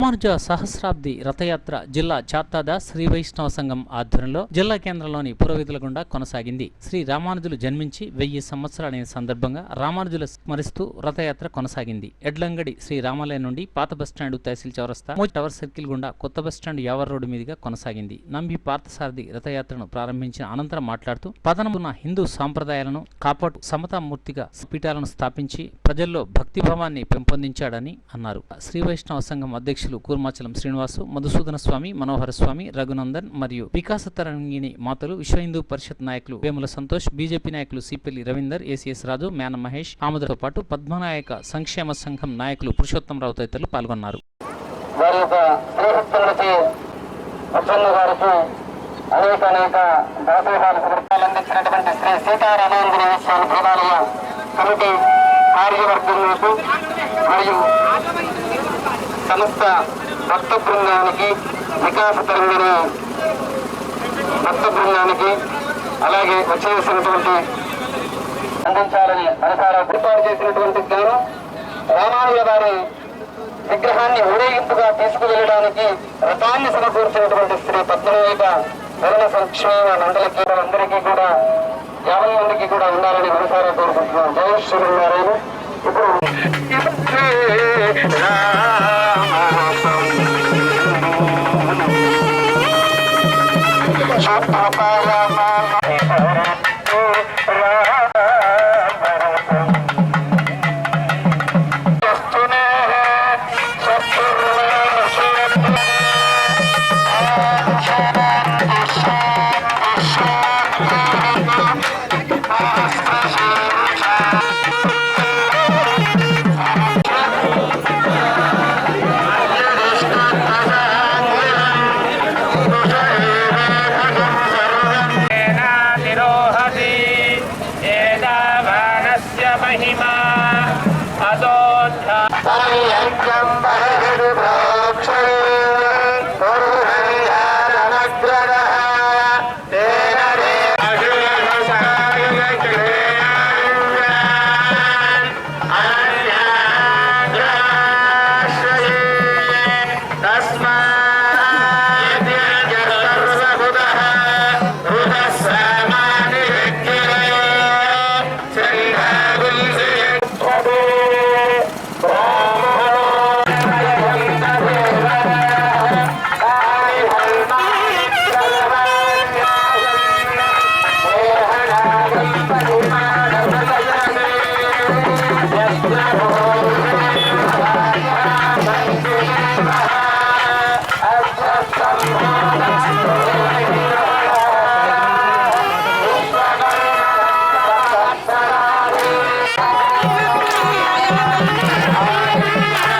రామానుజ సహస్రాబ్ది రథయాత్ర జిల్లా చాత్తాద శ్రీ వైష్ణవ సంఘం ఆధ్వర్యంలో జిల్లా కేంద్రంలోని పురోవిధుల గుండా కొనసాగింది. శ్రీ రామానుజులు జన్మించి వెయ్యి సంవత్సరాలైన సందర్భంగా రామానుజుల స్మరిస్తూ రథయాత్ర కొనసాగింది. ఎడ్లంగడి శ్రీ రామాలయం నుండి పాత బస్టాండ్ తహసీల్ చౌరస్తా టవర్ సర్కిల్ గుండా కొత్త బస్టాండ్ యావర్ రోడ్డు మీదుగా కొనసాగింది. నంబి పార్థసారథి రథయాత్రను ప్రారంభించిన అనంతరం మాట్లాడుతూ పతనమున్న హిందూ సాంప్రదాయాలను కాపాడు సమతామూర్తిగా పీఠాలను స్థాపించి ప్రజల్లో భక్తిభావాన్ని పెంపొందించాడని అన్నారు. శ్రీ వైష్ణవ సంఘం అధ్యక్షులు కూర్మాచలం శ్రీనివాసు మధుసూదన స్వామి మనోహర స్వామి రఘునందన్ మరియు వికాస తరంగిణి మాతలు విశ్వ హిందూ పరిషత్ నాయకులు వేముల సంతోష్ బీజేపీ నాయకులు సిపిల్లి రవీందర్ ఏసీఎస్ రాజు మేన మహేష్ ఆమెతో పాటు పద్మనాయక సంక్షేమ సంఘం నాయకులు పురుషోత్తమరావు తదితరులు పాల్గొన్నారు. అనేక అనేక సమర్పాలు అందించినటువంటి శ్రీ సీతారామాంజనేయ స్వామి దేవాలయ కమిటీ మరియు సంస్థ భక్త బృందానికి వికాస తరంగిణి భక్త బృందానికి అలాగే వచ్చేసినటువంటి అందించాలని మనసారా ఏర్పాటు చేసినటువంటి గాను రామానుజ గారి విగ్రహాన్ని ఊరేగింపుగా తీసుకువెళ్ళడానికి రథాన్ని సమకూర్చినటువంటి శ్రీ పద్మనాయక వరణ సంక్షేమ మండల అందరికీ కూడా యాభై మందికి కూడా ఉండాలని మనసారా కోరుకుంటున్నాం. జయ శ్రీనారాయణ ఇప్పుడు ছোট পালামা महिमा अदोद्धा Yeah.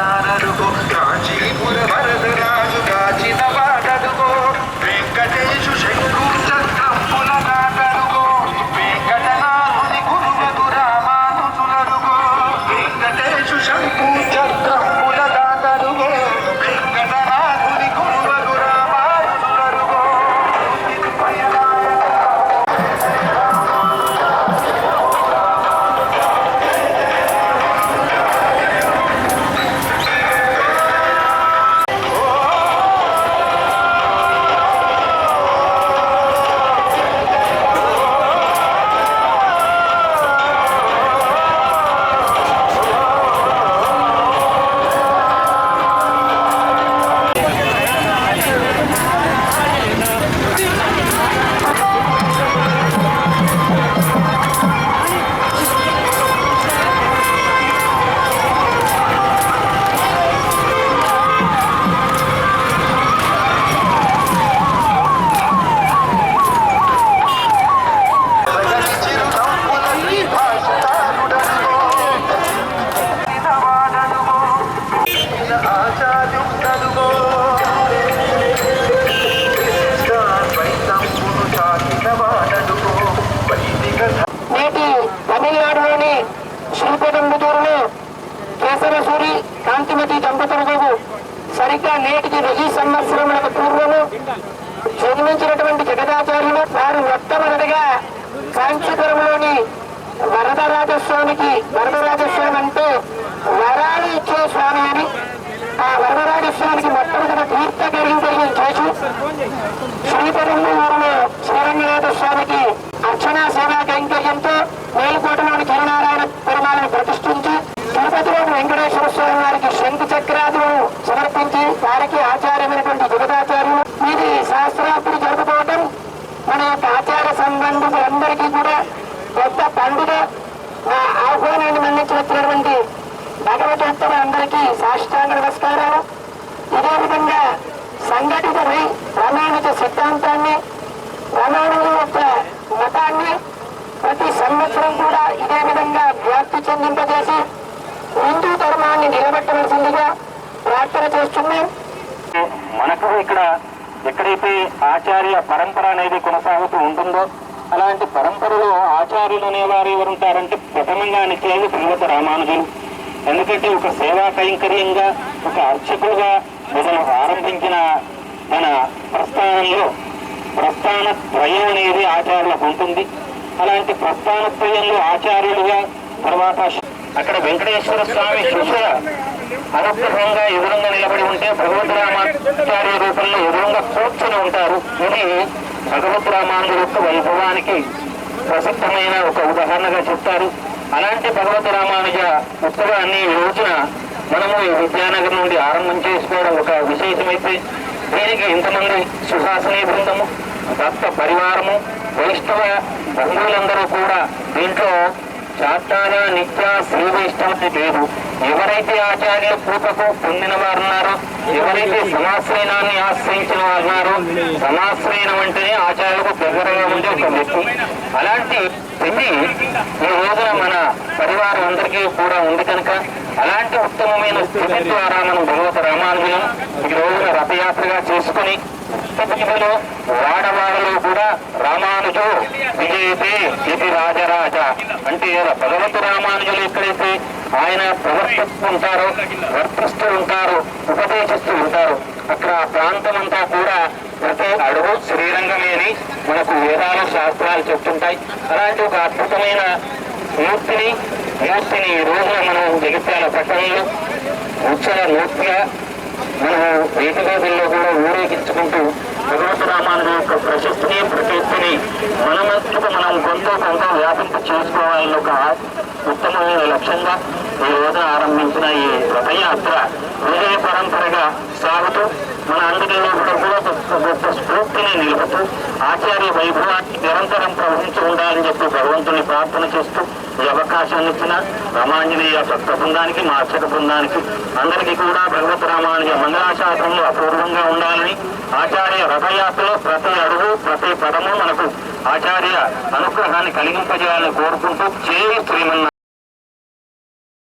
వరదరాజస్వామికి వరదరాజస్వామి అంటే వరాలు ఇచ్చే స్వామి అని. ఆ వరదరాజస్వామికి మొట్టమొదటి తీర్థ కైంకర్యం చేసి శ్రీపెరంబూరులో శ్రీరంగనాథ స్వామికి అర్చనా సేవా కైంకర్యంతో మేలుకోటలోని కిరణారాయణ పెరుమాలను ప్రతిష్ఠించి తిరుపతిలోని వెంకటేశ్వర స్వామి వారికి శంకు చక్రాదులు సమర్పించి వారికి ఆచార్యమైనటువంటి జగదాచార్యులు. ఇది శాస్త్రాప్పుడు జరుపుకోవటం. మన యొక్క ఆచార సంబంధికులందరికీ కూడా పెద్ద పండుగ. ఆ ఆహ్వానాన్ని మన్నించినటువంటి భగవతోత్తములందరికీ సాష్టాంగ నమస్కారాలు. ఇదే విధంగా సంఘటితమై ప్రామాణిక సిద్ధాంతాన్ని ప్రామాణిక యొక్క మతాన్ని ప్రతి సంవత్సరం కూడా ఇదే విధంగా వ్యాప్తి చెందింపజేసి హిందూ ధర్మాన్ని నిలబెట్టవలసిందిగా ప్రార్థన చేస్తున్నాం. మనకు ఇక్కడ ఎక్కడైతే ఆచార్య పరంపర అనేది కొనసాగుతూ ఉంటుందో అలాంటి పరంపరలో ఆచార్యులు అనేవారు ఎవరు ఉంటారంటే ప్రథమంగా అనిచేది శ్రీమతి రామానుజులు. ఎందుకంటే ఒక సేవా కైంకర్యంగా ఒక అర్చకులుగా మొదలు ఆరంభించిన మన ప్రస్థానంలో ప్రస్థాన త్రయం అనేది ఆచార్యులకు ఉంటుంది. అలాంటి ప్రస్థాన త్రయంలో ఆచార్యులుగా తర్వాత అక్కడ వెంకటేశ్వర స్వామి శిష్య అనుగ్రహంగా ఎదురుగా నిలబడి ఉంటే భగవద్ రామాచార్య రూపంలో ఎదురుగా కూర్చొని ఉంటారు. ఇది భగవద్ రామానుడు యొక్క వైభవానికి ప్రసిద్ధమైన ఒక ఉదాహరణగా చెప్తారు. అలాంటి భగవత రామానుజ ఉత్సవాన్ని ఈ రోజున మనము ఈ విద్యానగర్ నుండి ఆరంభం చేసుకోవడం ఒక విశేషమైతే. దీనికి ఇంతమంది సుహాసనీ బృందము భక్త పరివారము వైష్ణవ బంధువులందరూ కూడా దీంట్లో శాస్త్రాల నిత్య శ్రీ ఇష్టమని లేదు ఎవరైతే ఆచార్యుల పూతకు పొందిన వారు ఉన్నారో ఎవరైతే సమాశ్రయనాన్ని ఆశ్రయించిన వారు ఉన్నారో సమాశ్రయనం అంటేనే ఆచార్యులకు దగ్గరగా ఉండే ఒక వ్యక్తి. అలాంటి స్థితి ఈ రోజున మన పరివారం అందరికీ కూడా ఉంది కనుక అలాంటి ఉత్తమమైన స్థితి ద్వారా మనం భగవత రామానుజులను ఈ రోజున రథయాత్రగా చేసుకుని వాడవాడలో కూడా రామానుజు విజయతే ఇది రాజరాజ అంటే భగవంతు రామానుజులు ఎక్కడైతే ఆయన ప్రవర్తిస్తూ ఉంటారో వర్తిస్తూ ఉంటారు ఉపదేశిస్తూ ఉంటారు అక్కడ ఆ ప్రాంతం అంతా కూడా ప్రతి అడుగు శ్రీరంగమే అని మనకు వేదాలు శాస్త్రాలు చెప్తుంటాయి. అలాంటి ఒక అద్భుతమైన మూర్తిని మూర్తిని ఈ రోజున మనం జగిత్యాల పట్టణంలో ఉచ్చల మూర్తిగా మనము రీతి కూడా ఊరేగించుకుంటూ భగవంతు రామానుజు యొక్క ప్రశస్తిని ప్రకీర్తిని మన మనం కొంత కొంత వ్యాపింప చేసుకోవాలని ఒక ఉత్తమమైన లక్ష్యంగా ఈ రోజు ఆరంభించిన ఈ రథయాత్ర విజయ పరంపరగా సాగుతూ మన అందరిలో కూడా గొప్ప స్ఫూర్తిని నిలుపుతూ ఆచార్య వైభవాన్ని నిరంతరం ప్రవహించి ఉండాలని చెప్పి భగవంతుని ప్రార్థన చేస్తూ ఈ అవకాశాన్ని ఇచ్చిన రామాంజనేయ భక్త బృందానికి మా అక్షర బృందానికి అందరికీ కూడా భగవత్ రామానుజ మంగళాశాసనంలో అపూర్వంగా ఉండాలని ఆచార్య రథయాత్రలో ప్రతి అడుగు ప్రతి పదము మనకు ఆచార్య అనుగ్రహాన్ని కలిగింపజేయాలని కోరుకుంటూ చేయి శ్రీమన్నారాయణ.